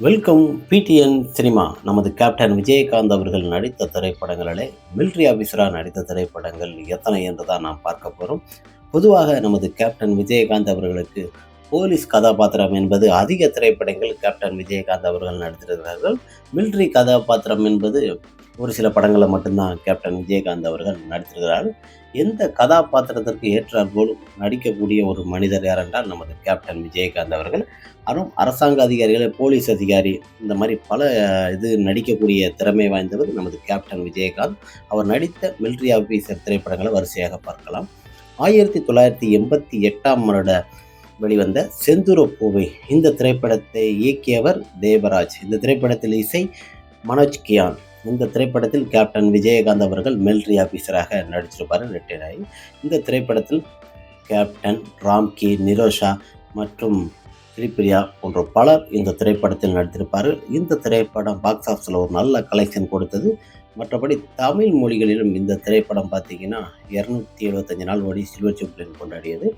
Welcome PTN cinema நமது captain Vijayakanth அவர்கள் நடித்த திரைப்படங்களிலே மிலிட்ரி ஆஃபீஸராக நடித்த திரைப்படங்கள் எத்தனை என்று தான் நாம் பார்க்க போகிறோம் பொதுவாக நமது கேப்டன் விஜயகாந்த் அவர்களுக்கு போலீஸ் கதாபாத்திரம் என்பது அதிக திரைப்படங்கள் கேப்டன் விஜயகாந்த் அவர்கள் நடித்திருக்கிறார்கள். மிலிட்ரி கதாபாத்திரம் என்பது ஒரு சில படங்களை மட்டும்தான் கேப்டன் விஜயகாந்த் அவர்கள் நடித்திருக்கிறார்கள் எந்த கதாபாத்திரத்திற்கு ஏற்றார் போல் நடிக்கக்கூடிய ஒரு மனிதர் யார் என்றால் நமது கேப்டன் விஜயகாந்த் அவர்கள். அதுவும் அரசாங்க அதிகாரிகள் போலீஸ் அதிகாரி இந்த மாதிரி பல இது நடிக்கக்கூடிய திறமை வாய்ந்தவர் நமது கேப்டன் விஜயகாந்த். அவர் நடித்த மிலிட்ரி ஆஃபீஸர் திரைப்படங்களை வரிசையாக பார்க்கலாம். ஆயிரத்தி தொள்ளாயிரத்தி எண்பத்தி எட்டாம் வருட வெளிவந்த செந்தூர பூவை இந்த திரைப்படத்தை இயக்கியவர் தேவராஜ். இந்த திரைப்படத்தில் இசை மனோஜ் கியான். இந்த திரைப்படத்தில் கேப்டன் விஜயகாந்த் அவர்கள் மிலிட்ரி ஆஃபீஸராக நடிச்சிருப்பார் ரிட்டையர் ஆகி இந்த திரைப்படத்தில் கேப்டன் ராம்கி நிரோஷா மற்றும் ஸ்ரீபிரியா போன்ற பலர் இந்த திரைப்படத்தில் நடித்திருப்பார் இந்த திரைப்படம் பாக்ஸ் ஆஃபீஸில் ஒரு நல்ல கலெக்ஷன் கொடுத்தது மற்றபடி தமிழ் மொழிகளிலும் இந்த திரைப்படம் பார்த்தீங்கன்னா இரநூத்தி எழுபத்தஞ்சு நாள் ஓடி சில்வர் ஜூப்ளின் கொண்டாடியது.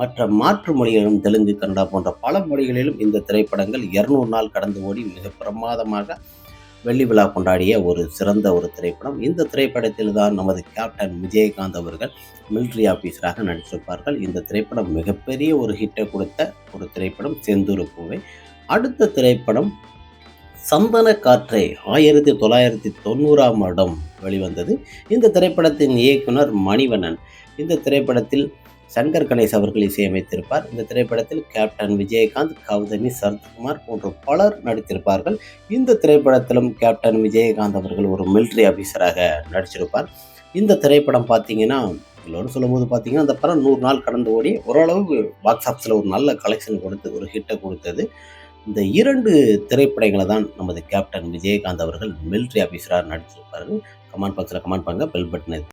மற்ற மாற்று மொழிகளிலும் தெலுங்கு கன்னடா போன்ற பல மொழிகளிலும் இந்த திரைப்படங்கள் இரநூறு நாள் கடந்து ஓடி மிக பிரமாதமாக வெள்ளி விழா கொண்டாடிய ஒரு சிறந்த ஒரு திரைப்படம். இந்த திரைப்படத்தில் தான் நமது கேப்டன் விஜயகாந்த் அவர்கள் மிலிட்ரி ஆஃபீஸராக நடித்திருப்பார்கள். இந்த திரைப்படம் மிகப்பெரிய ஒரு ஹிட்டை கொடுத்த ஒரு திரைப்படம் செந்தூர் பூவை. அடுத்த திரைப்படம் சந்தன காற்றை ஆயிரத்தி தொள்ளாயிரத்தி தொண்ணூறாம் வருடம் வெளிவந்தது. இந்த திரைப்படத்தின் இயக்குனர் மணிவண்ணன். இந்த திரைப்படத்தில் சங்கர் கணேஷ் அவர்கள் இசையமைத்திருப்பார். இந்த திரைப்படத்தில் கேப்டன் விஜயகாந்த் கௌதமி சரத்குமார் போன்ற பலர் நடித்திருப்பார்கள். இந்த திரைப்படத்திலும் கேப்டன் விஜயகாந்த் அவர்கள் ஒரு மிலிட்ரி ஆஃபீஸராக நடிச்சிருப்பார். இந்த திரைப்படம் பார்த்தீங்கன்னா எல்லோரும் சொல்லும்போது பார்த்தீங்கன்னா அந்த படம் நூறு நாள் கடந்து ஓடி ஓரளவு பாக்ஸ் ஆஃபீஸில் ஒரு நல்ல கலெக்ஷன் கொடுத்து ஒரு ஹிட்டை கொடுத்தது. இந்த இரண்டு திரைப்படங்களை தான் நமது கேப்டன் விஜயகாந்த் அவர்கள் மிலிட்ரி ஆஃபீஸராக நடிச்சிருப்பார்கள் கமெண்ட் பாக்ஸில் கமெண்ட் பண்ணுங்கள் பெல் பட்டன்